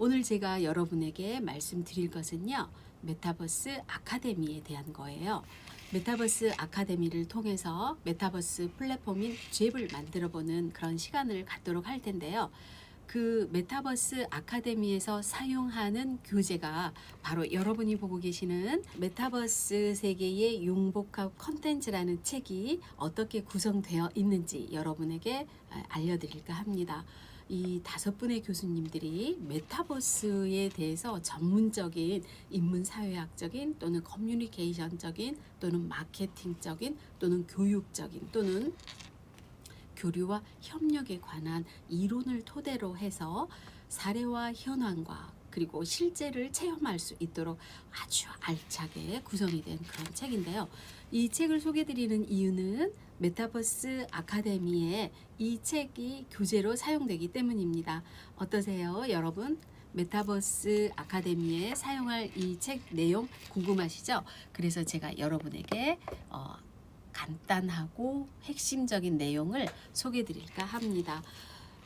오늘 제가 여러분에게 말씀드릴 것은요. 메타버스 아카데미에 대한 거예요. 메타버스 아카데미를 통해서 메타버스 플랫폼인 잽을 만들어 보는 그런 시간을 갖도록 할 텐데요. 그 메타버스 아카데미에서 사용하는 교재가 바로 여러분이 보고 계시는 메타버스 세계의 융복합 컨텐츠라는 책이 어떻게 구성되어 있는지 여러분에게 아, 알려드릴까 합니다. 이 다섯 분의 교수님들이 메타버스에 대해서 전문적인 인문사회학적인 또는 커뮤니케이션적인 또는 마케팅적인 또는 교육적인 또는 교류와 협력에 관한 이론을 토대로 해서 사례와 현황과 그리고 실제를 체험할 수 있도록 아주 알차게 구성이 된 그런 책인데요. 이 책을 소개드리는 이유는 메타버스 아카데미에 이 책이 교재로 사용되기 때문입니다. 어떠세요, 여러분? 메타버스 아카데미에 사용할 이 책 내용 궁금하시죠? 그래서 제가 여러분에게 어, 간단하고 핵심적인 내용을 소개해 드릴까 합니다.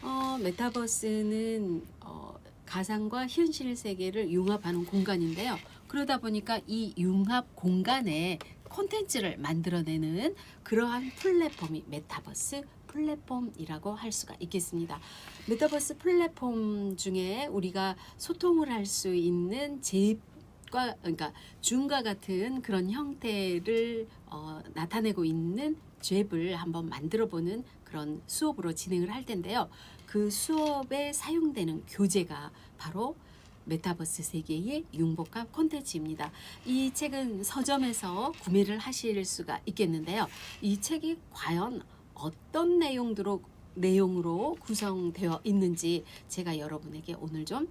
어, 메타버스는 어, 가상과 현실 세계를 융합하는 공간인데요. 그러다 보니까 이 융합 공간에 콘텐츠를 만들어내는 그러한 플랫폼이 메타버스 플랫폼이라고 할 수가 있겠습니다. 메타버스 플랫폼 중에 우리가 소통을 할 수 있는 제과 그러니까 줌과 같은 그런 형태를 어, 나타내고 있는 잽을 한번 만들어 보는 그런 수업으로 진행을 할 텐데요. 그 수업에 사용되는 교재가 바로 메타버스 세계의 융복합 콘텐츠입니다. 이 책은 서점에서 구매를 하실 수가 있겠는데요. 이 책이 과연 어떤 내용으로 내용으로 구성되어 있는지 제가 여러분에게 오늘 좀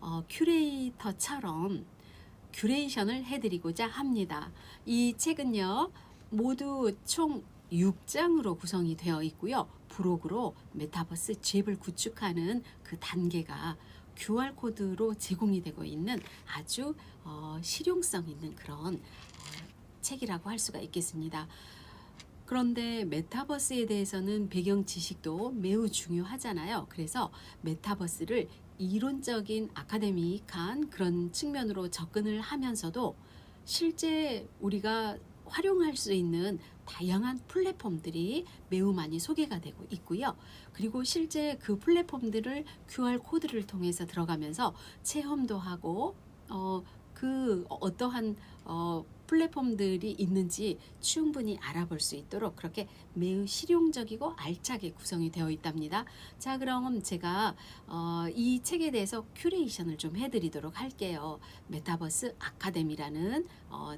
어, 큐레이터처럼 큐레이션을 해드리고자 합니다. 이 책은요 모두 총 6장으로 구성이 되어 있고요. 부록으로 메타버스 잽을 구축하는 그 단계가 QR 코드로 제공이 되고 있는 아주 어, 실용성 있는 그런 어, 책이라고 할 수가 있겠습니다. 그런데 메타버스에 대해서는 배경 지식도 매우 중요하잖아요. 그래서 메타버스를 이론적인 아카데미한 그런 측면으로 접근을 하면서도 실제 우리가 활용할 수 있는 다양한 플랫폼들이 매우 많이 소개가 되고 있고요. 그리고 실제 그 플랫폼들을 QR 코드를 통해서 들어가면서 체험도 하고 어, 그 어떠한 어, 플랫폼들이 있는지 충분히 알아볼 수 있도록 그렇게 매우 실용적이고 알차게 구성이 되어 있답니다. 자, 그럼 제가 어, 이 책에 대해서 큐레이션을 좀 해드리도록 할게요. 메타버스 아카데미라는 어,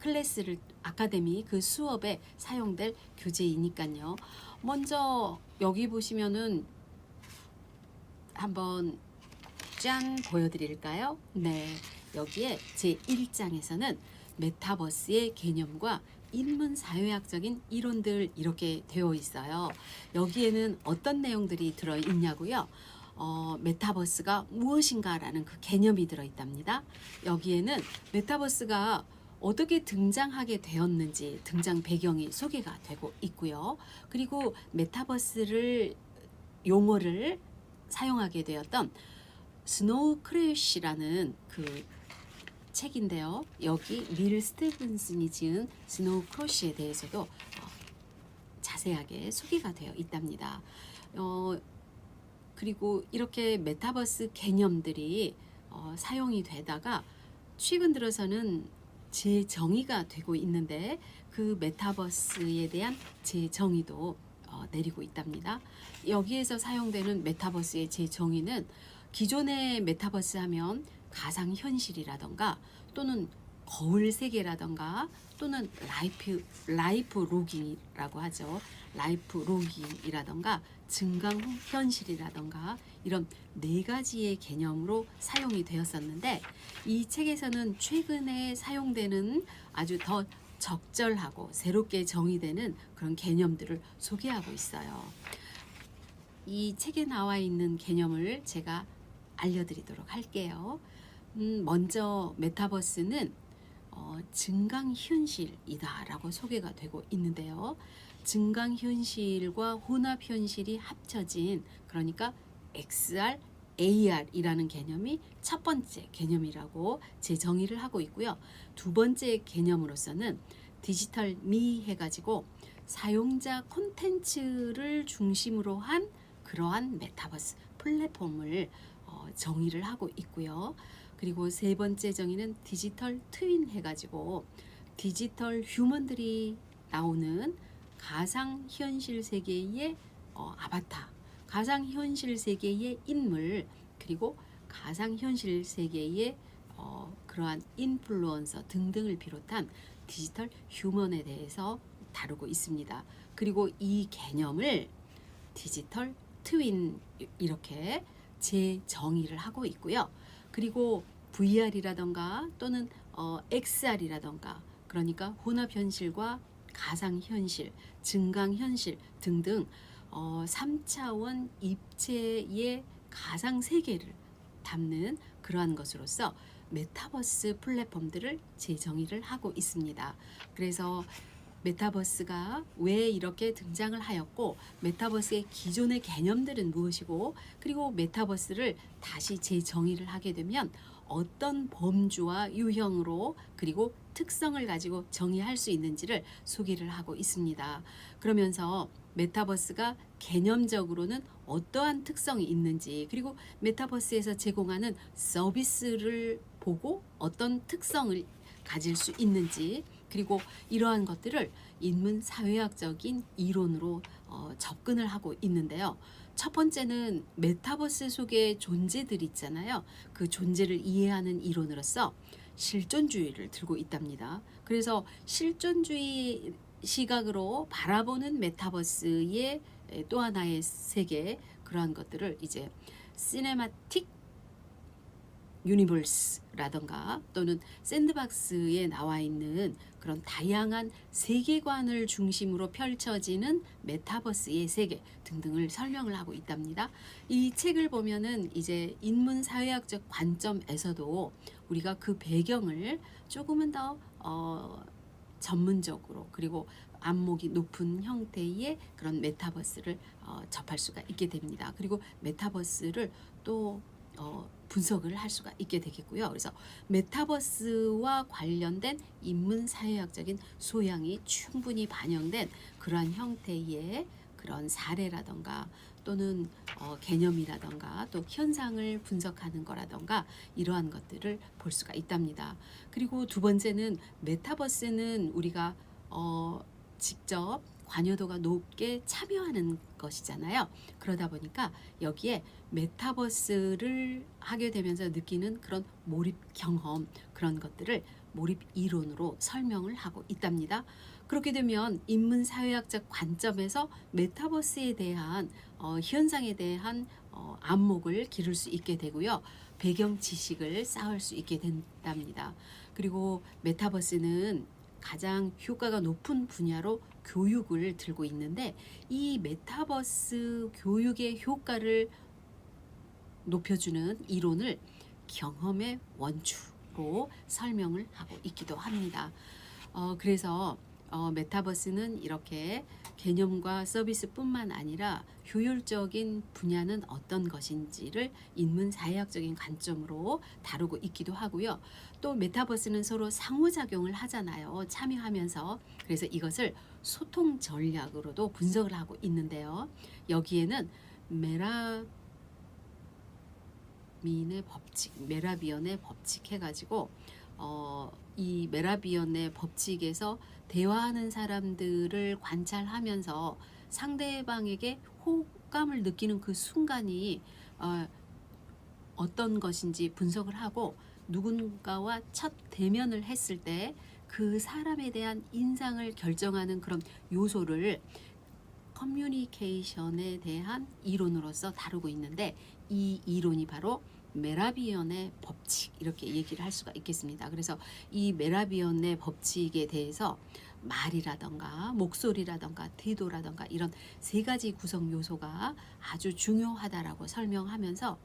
클래스를 아카데미 그 수업에 사용될 교재이니까요. 먼저 여기 보시면은 한번 짠 보여드릴까요? 네. 여기에 제 1장에서는 메타버스의 개념과 인문 사회학적인 이론들 이렇게 되어 있어요. 여기에는 어떤 내용들이 들어 있냐고요? 어, 메타버스가 무엇인가라는 그 개념이 들어 있답니다. 여기에는 메타버스가 어떻게 등장하게 되었는지 등장 배경이 소개가 되고 있고요. 그리고 메타버스를 용어를 사용하게 되었던 스노우 크래쉬라는 그 책인데요. 여기 밀 스티븐슨이 지은 스노우 크러쉬에 대해서도 어, 자세하게 소개가 되어 있답니다. 어, 그리고 이렇게 메타버스 개념들이 어, 사용이 되다가 최근 들어서는 재정의가 되고 있는데 그 메타버스에 대한 재정의도 어, 내리고 있답니다. 여기에서 사용되는 메타버스의 재정의는 기존의 메타버스 하면 가상 현실이라던가 또는 거울 세계라던가 또는 라이프 라이프 로깅이라고 하죠. 라이프 로깅이라던가 증강 현실이라던가 이런 네 가지의 개념으로 사용이 되었었는데 이 책에서는 최근에 사용되는 아주 더 적절하고 새롭게 정의되는 그런 개념들을 소개하고 있어요. 이 책에 나와 있는 개념을 제가 알려드리도록 할게요. 음, 먼저 메타버스는 어, 증강현실이다라고 소개가 되고 있는데요. 증강현실과 혼합현실이 합쳐진 그러니까 XR, AR이라는 개념이 첫 번째 개념이라고 재정의를 하고 있고요. 두 번째 개념으로서는 디지털 미 해가지고 사용자 콘텐츠를 중심으로 한 그러한 메타버스 플랫폼을 어, 정의를 하고 있고요. 그리고 세 번째 정의는 디지털 트윈 해가지고 디지털 휴먼들이 나오는 가상 현실 세계의 어, 아바타, 가상 현실 세계의 인물 그리고 가상 현실 세계의 어, 그러한 인플루언서 등등을 비롯한 디지털 휴먼에 대해서 다루고 있습니다. 그리고 이 개념을 디지털 트윈 이렇게 재정의를 하고 있고요. 그리고 VR이라던가 또는 어, XR이라던가 그러니까 혼합 현실과 가상 현실, 증강 현실 등등 어, 3차원 입체의 가상 세계를 담는 그러한 것으로서 메타버스 플랫폼들을 재정의를 하고 있습니다. 그래서 메타버스가 왜 이렇게 등장을 하였고 메타버스의 기존의 개념들은 무엇이고 그리고 메타버스를 다시 재정의를 하게 되면 어떤 범주와 유형으로 그리고 특성을 가지고 정의할 수 있는지를 소개를 하고 있습니다. 그러면서 메타버스가 개념적으로는 어떠한 특성이 있는지 그리고 메타버스에서 제공하는 서비스를 보고 어떤 특성을 가질 수 있는지 그리고 이러한 것들을 인문 사회학적인 이론으로 어, 접근을 하고 있는데요. 첫 번째는 메타버스 속의 존재들 있잖아요. 그 존재를 이해하는 이론으로서 실존주의를 들고 있답니다. 그래서 실존주의 시각으로 바라보는 메타버스의 또 하나의 세계 그러한 것들을 이제 시네마틱 유니버스라던가 또는 샌드박스에 나와 있는 그런 다양한 세계관을 중심으로 펼쳐지는 메타버스의 세계 등등을 설명을 하고 있답니다. 이 책을 보면은 이제 인문 사회학적 관점에서도 우리가 그 배경을 조금은 더 어, 전문적으로 그리고 안목이 높은 형태의 그런 메타버스를 어, 접할 수가 있게 됩니다. 그리고 메타버스를 또 어, 분석을 할 수가 있게 되겠고요. 그래서 메타버스와 관련된 인문 사회학적인 소양이 충분히 반영된 그러한 형태의 그런 사례라던가 또는 어, 개념이라던가 또 현상을 분석하는 거라던가 이러한 것들을 볼 수가 있답니다. 그리고 두 번째는 메타버스는 우리가 어, 직접 관여도가 높게 참여하는 것이잖아요. 그러다 보니까 여기에 메타버스를 하게 되면서 느끼는 그런 몰입 경험 그런 것들을 몰입 이론으로 설명을 하고 있답니다. 그렇게 되면 인문 사회학적 관점에서 메타버스에 대한 어, 현상에 대한 어, 안목을 기를 수 있게 되고요. 배경 지식을 쌓을 수 있게 된답니다. 그리고 메타버스는 가장 효과가 높은 분야로 교육을 들고 있는데 이 메타버스 교육의 효과를 높여주는 이론을 경험의 원추로 설명을 하고 있기도 합니다. 어, 그래서 어, 메타버스는 이렇게 개념과 서비스뿐만 아니라 효율적인 분야는 어떤 것인지를 인문 사회학적인 관점으로 다루고 있기도 하고요. 또 메타버스는 서로 상호작용을 하잖아요. 참여하면서 그래서 이것을 소통 전략으로도 분석을 하고 있는데요. 여기에는 메라 민의 법칙, 메라비언의 법칙 해가지고 어, 이 메라비언의 법칙에서 대화하는 사람들을 관찰하면서 상대방에게 호감을 느끼는 그 순간이 어, 어떤 것인지 분석을 하고 누군가와 첫 대면을 했을 때 그 사람에 대한 인상을 결정하는 그런 요소를 커뮤니케이션에 대한 이론으로서 다루고 있는데 이 이론이 바로 메라비언의 법칙 이렇게 얘기를 할 수가 있겠습니다. 그래서 이 메라비언의 법칙에 대해서 말이라던가 목소리라던가 태도라던가 이런 세 가지 구성 요소가 아주 중요하다라고 설명하면서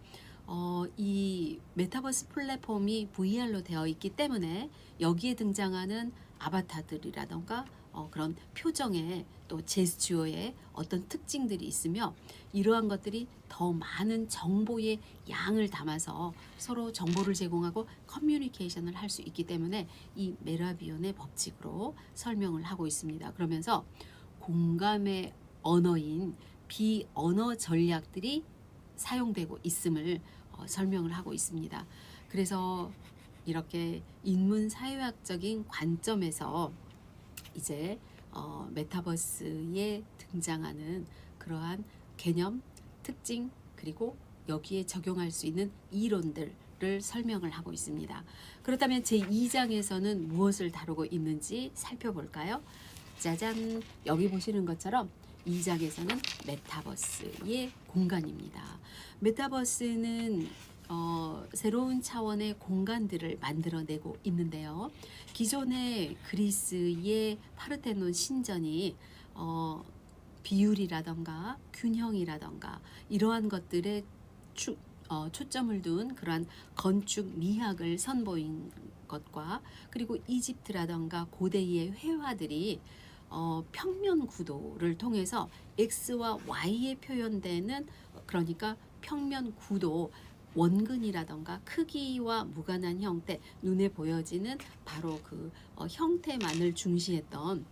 어, 이 메타버스 플랫폼이 VR로 되어 있기 때문에 여기에 등장하는 아바타들이라던가 어, 그런 표정에 또 제스처에 어떤 특징들이 있으며 이러한 것들이 더 많은 정보의 양을 담아서 서로 정보를 제공하고 커뮤니케이션을 할 수 있기 때문에 이 메라비온의 법칙으로 설명을 하고 있습니다. 그러면서 공감의 언어인 비언어 전략들이 사용되고 있음을 어, 설명을 하고 있습니다. 그래서 이렇게 인문 사회학적인 관점에서 이제 어, 메타버스에 등장하는 그러한 개념, 특징 그리고 여기에 적용할 수 있는 이론들을 설명을 하고 있습니다. 그렇다면 제 2장에서는 무엇을 다루고 있는지 살펴볼까요? 짜잔 여기 보시는 것처럼 2장에서는 메타버스의 공간입니다. 메타버스는 어, 새로운 차원의 공간들을 만들어내고 있는데요. 기존의 그리스의 파르테논 신전이 어, 비율이라던가 균형이라던가 이러한 것들에 추, 어, 초점을 둔 그러한 건축 미학을 선보인 것과 그리고 이집트라던가 고대의 회화들이 어, 평면 구도를 통해서 x와 y에 표현되는 그러니까 평면 구도 원근이라던가 크기와 무관한 형태 눈에 보여지는 바로 그 어, 형태만을 중시했던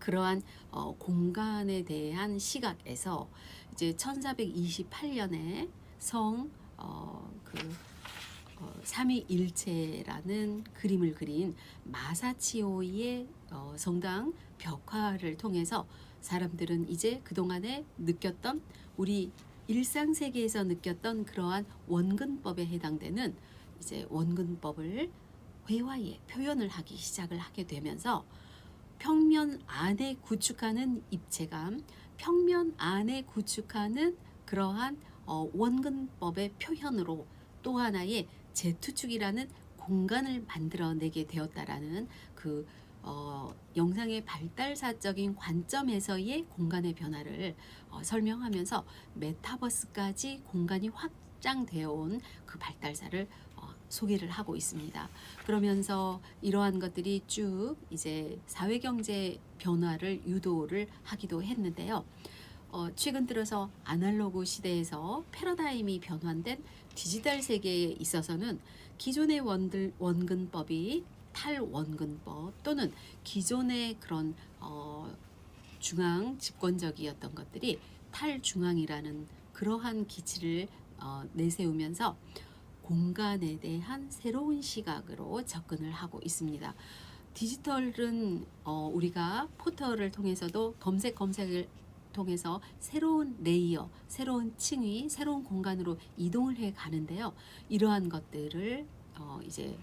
그러한 어, 공간에 대한 시각에서 이제 1428년에 성 어, 그 어, 삼위일체라는 그림을 그린 마사치오의 어, 성당 벽화를 통해서 사람들은 이제 그동안에 느꼈던 우리 일상 세계에서 느꼈던 그러한 원근법에 해당되는 이제 원근법을 회화에 표현을 하기 시작을 하게 되면서 평면 안에 구축하는 입체감, 평면 안에 구축하는 그러한 어, 원근법의 표현으로 또 하나의 재투축이라는 공간을 만들어내게 되었다라는 그 어, 영상의 발달사적인 관점에서의 공간의 변화를 어, 설명하면서 메타버스까지 공간이 확장되어 온 그 발달사를 어, 소개를 하고 있습니다. 그러면서 이러한 것들이 쭉 이제 사회경제 변화를 유도를 하기도 했는데요. 어, 최근 들어서 아날로그 시대에서 패러다임이 변환된 디지털 세계에 있어서는 기존의 원들, 원근법이 탈원근법 또는 기존의 그런 어, 중앙 집권적이었던 것들이 탈중앙이라는 그러한 기치를 어, 내세우면서 공간에 대한 새로운 시각으로 접근을 하고 있습니다. 디지털은 어, 우리가 포털을 통해서도 검색 검색을 통해서 새로운 레이어, 새로운 층위, 새로운 공간으로 이동을 해 가는데요. 이러한 것들을 어, 이제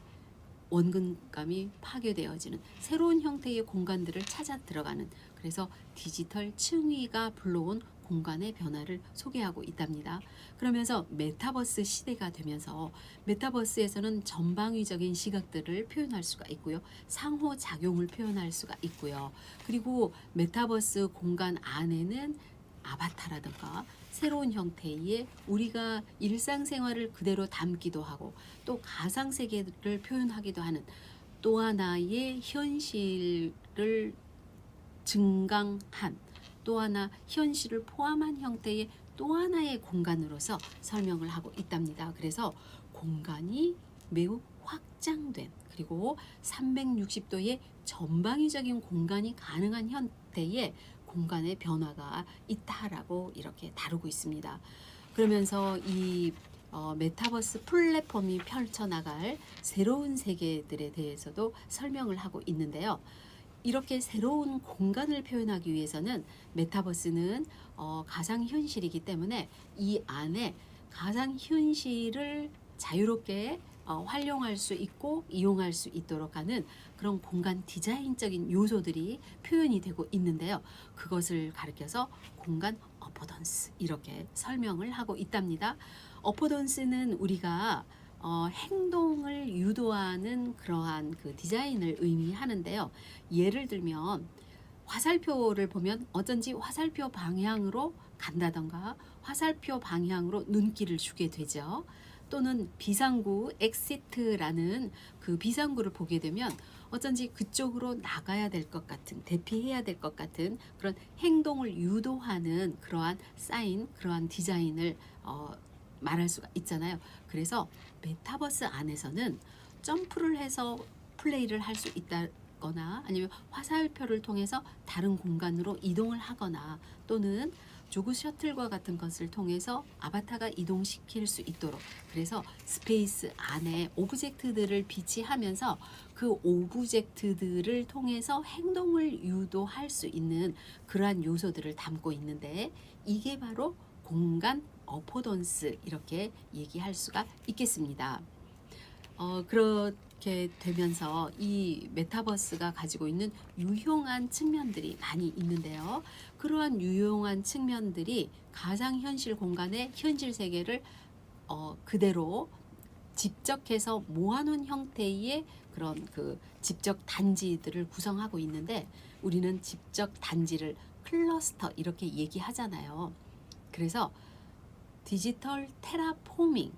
원근감이 파괴되어지는 새로운 형태의 공간들을 찾아 들어가는 그래서 디지털 층위가 불러온 공간의 변화를 소개하고 있답니다. 그러면서 메타버스 시대가 되면서 메타버스에서는 전방위적인 시각들을 표현할 수가 있고요. 상호작용을 표현할 수가 있고요. 그리고 메타버스 공간 안에는 아바타라든가 새로운 형태의 우리가 일상생활을 그대로 담기도 하고 또 가상세계를 표현하기도 하는 또 하나의 현실을 증강한 또 하나 현실을 포함한 형태의 또 하나의 공간으로서 설명을 하고 있답니다. 그래서 공간이 매우 확장된 그리고 360도의 전방위적인 공간이 가능한 형태의 공간의 변화가 있다라고 이렇게 다루고 있습니다. 그러면서 이 어, 메타버스 플랫폼이 펼쳐나갈 새로운 세계들에 대해서도 설명을 하고 있는데요. 이렇게 새로운 공간을 표현하기 위해서는 메타버스는 어, 가상현실이기 때문에 이 안에 가상현실을 자유롭게 어, 활용할 수 있고 이용할 수 있도록 하는 그런 공간 디자인적인 요소들이 표현이 되고 있는데요. 그것을 가리켜서 공간 어포던스 이렇게 설명을 하고 있답니다. 어포던스는 우리가 어, 행동을 유도하는 그러한 그 디자인을 의미하는데요. 예를 들면 화살표를 보면 어쩐지 화살표 방향으로 간다던가 화살표 방향으로 눈길을 주게 되죠. 또는 비상구 엑시트라는 그 비상구를 보게 되면 어쩐지 그쪽으로 나가야 될 것 같은 대피해야 될 것 같은 그런 행동을 유도하는 그러한 사인 그러한 디자인을 어, 말할 수가 있잖아요. 그래서 메타버스 안에서는 점프를 해서 플레이를 할 수 있다거나 아니면 화살표를 통해서 다른 공간으로 이동을 하거나 또는 조그 셔틀과 같은 것을 통해서 아바타가 이동시킬 수 있도록 그래서 스페이스 안에 오브젝트들을 비치하면서 그 오브젝트들을 통해서 행동을 유도할 수 있는 그러한 요소들을 담고 있는데 이게 바로 공간 어포던스 이렇게 얘기할 수가 있겠습니다. 어, 그렇게 되면서 이 메타버스가 가지고 있는 유용한 측면들이 많이 있는데요. 그러한 유용한 측면들이 가상현실 공간의 현실 세계를 어, 그대로 집적해서 모아놓은 형태의 그런 그 집적 단지들을 구성하고 있는데 우리는 집적 단지를 클러스터 이렇게 얘기하잖아요. 그래서 디지털 테라포밍.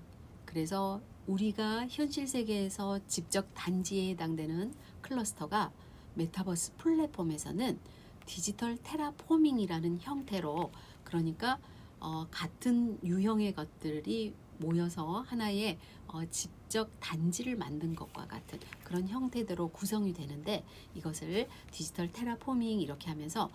그래서 우리가 현실 세계에서 집적 단지에 해당되는 클러스터가 메타버스 플랫폼에서는 디지털 테라포밍이라는 형태로 그러니까 어, 같은 유형의 것들이 모여서 하나의 어, 집적 단지를 만든 것과 같은 그런 형태대로 구성이 되는데 이것을 디지털 테라포밍 이렇게 하면서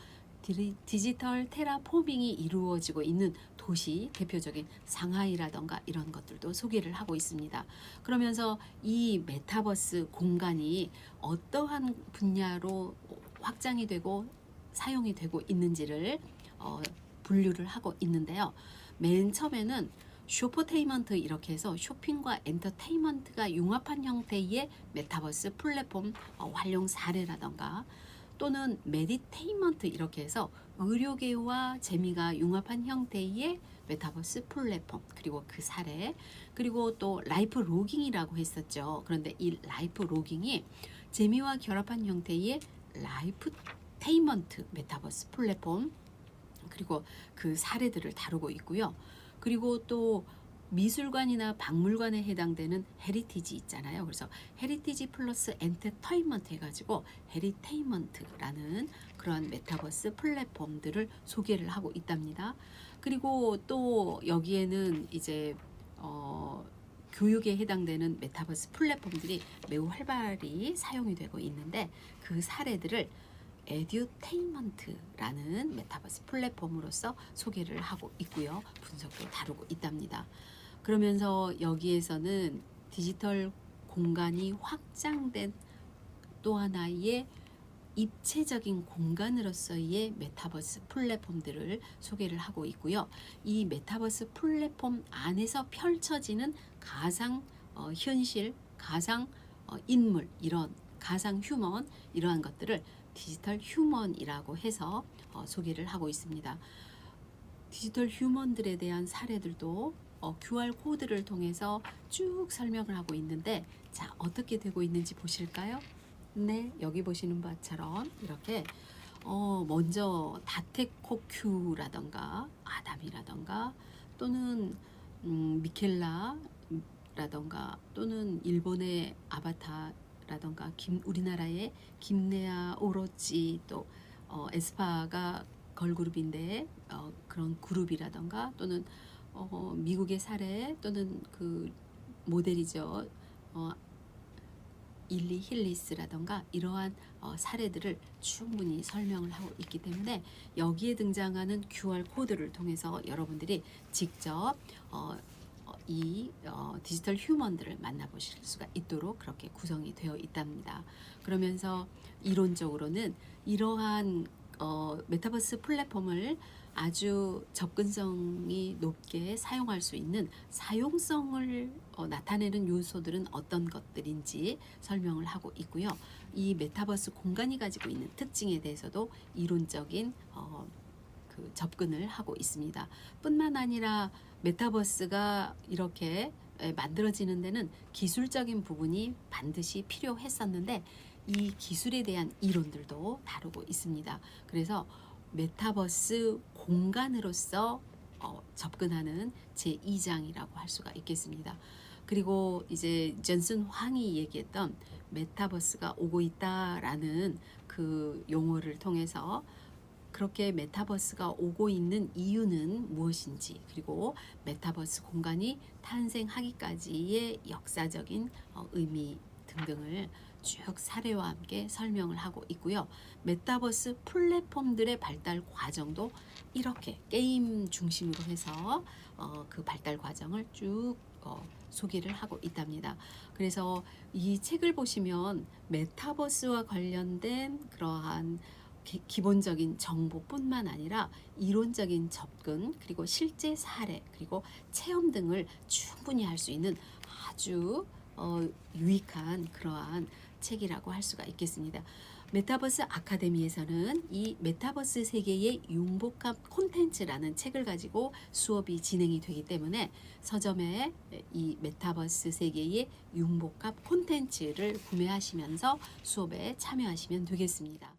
디- 디지털 테라포밍이 이루어지고 있는 도시 대표적인 상하이라던가 이런 것들도 소개를 하고 있습니다. 그러면서 이 메타버스 공간이 어떠한 분야로 확장이 되고 사용이 되고 있는지를 어, 분류를 하고 있는데요. 맨 처음에는 쇼퍼테이먼트 이렇게 해서 쇼핑과 엔터테인먼트가 융합한 형태의 메타버스 플랫폼 어, 활용 사례라던가 또는 메디테인먼트 이렇게 해서 의료계와 재미가 융합한 형태의 메타버스 플랫폼 그리고 그 사례 그리고 또 라이프 로깅이라고 했었죠. 그런데 이 라이프 로깅이 재미와 결합한 형태의 라이프 테이먼트 메타버스 플랫폼 그리고 그 사례들을 다루고 있고요. 그리고 또 미술관이나 박물관에 해당되는 헤리티지 있잖아요. 그래서 헤리티지 플러스 엔터테인먼트 해가지고 헤리테인먼트라는 그런 메타버스 플랫폼들을 소개를 하고 있답니다. 그리고 또 여기에는 이제 어, 교육에 해당되는 메타버스 플랫폼들이 매우 활발히 사용이 되고 있는데 그 사례들을 에듀테인먼트라는 메타버스 플랫폼으로서 소개를 하고 있고요. 분석도 다루고 있답니다. 그러면서 여기에서는 디지털 공간이 확장된 또 하나의 입체적인 공간으로서의 메타버스 플랫폼들을 소개를 하고 있고요. 이 메타버스 플랫폼 안에서 펼쳐지는 가상 어, 현실, 가상 어, 인물 이런 가상 휴먼 이러한 것들을 디지털 휴먼이라고 해서 어, 소개를 하고 있습니다. 디지털 휴먼들에 대한 사례들도 어, QR 코드를 통해서 쭉 설명을 하고 있는데 자 어떻게 되고 있는지 보실까요? 네 여기 보시는 바처럼 이렇게 어, 먼저 다테코큐라던가 아담이라던가 또는 음, 미켈라라던가 또는 일본의 아바타라던가 김, 우리나라의 김네아 오로치 또 어, 에스파가 걸그룹인데 어, 그런 그룹이라던가 또는 어, 미국의 사례 또는 그 모델이죠. 어, 일리 힐리스라던가 이러한 어, 사례들을 충분히 설명을 하고 있기 때문에 여기에 등장하는 QR 코드를 통해서 여러분들이 직접 어, 어, 이 어, 디지털 휴먼들을 만나보실 수가 있도록 그렇게 구성이 되어 있답니다. 그러면서 이론적으로는 이러한 어, 메타버스 플랫폼을 아주 접근성이 높게 사용할 수 있는 사용성을 어, 나타내는 요소들은 어떤 것들인지 설명을 하고 있고요. 이 메타버스 공간이 가지고 있는 특징에 대해서도 이론적인 어, 그 접근을 하고 있습니다. 뿐만 아니라 메타버스가 이렇게 에, 만들어지는 데는 기술적인 부분이 반드시 필요했었는데 이 기술에 대한 이론들도 다루고 있습니다. 그래서 메타버스 공간으로서 어, 접근하는 제 2장이라고 할 수가 있겠습니다. 그리고 이제 존슨 황이 얘기했던 메타버스가 오고 있다라는 그 용어를 통해서 그렇게 메타버스가 오고 있는 이유는 무엇인지 그리고 메타버스 공간이 탄생하기까지의 역사적인 어, 의미 등등을 쭉 사례와 함께 설명을 하고 있고요. 메타버스 플랫폼들의 발달 과정도 이렇게 게임 중심으로 해서 어, 그 발달 과정을 쭉 어, 소개를 하고 있답니다. 그래서 이 책을 보시면 메타버스와 관련된 그러한 기, 기본적인 정보뿐만 아니라 이론적인 접근 그리고 실제 사례 그리고 체험 등을 충분히 할 수 있는 아주 어, 유익한 그러한 책이라고 할 수가 있겠습니다. 메타버스 아카데미에서는 이 메타버스 세계의 융복합 콘텐츠라는 책을 가지고 수업이 진행이 되기 때문에 서점에 이 메타버스 세계의 융복합 콘텐츠를 구매하시면서 수업에 참여하시면 되겠습니다.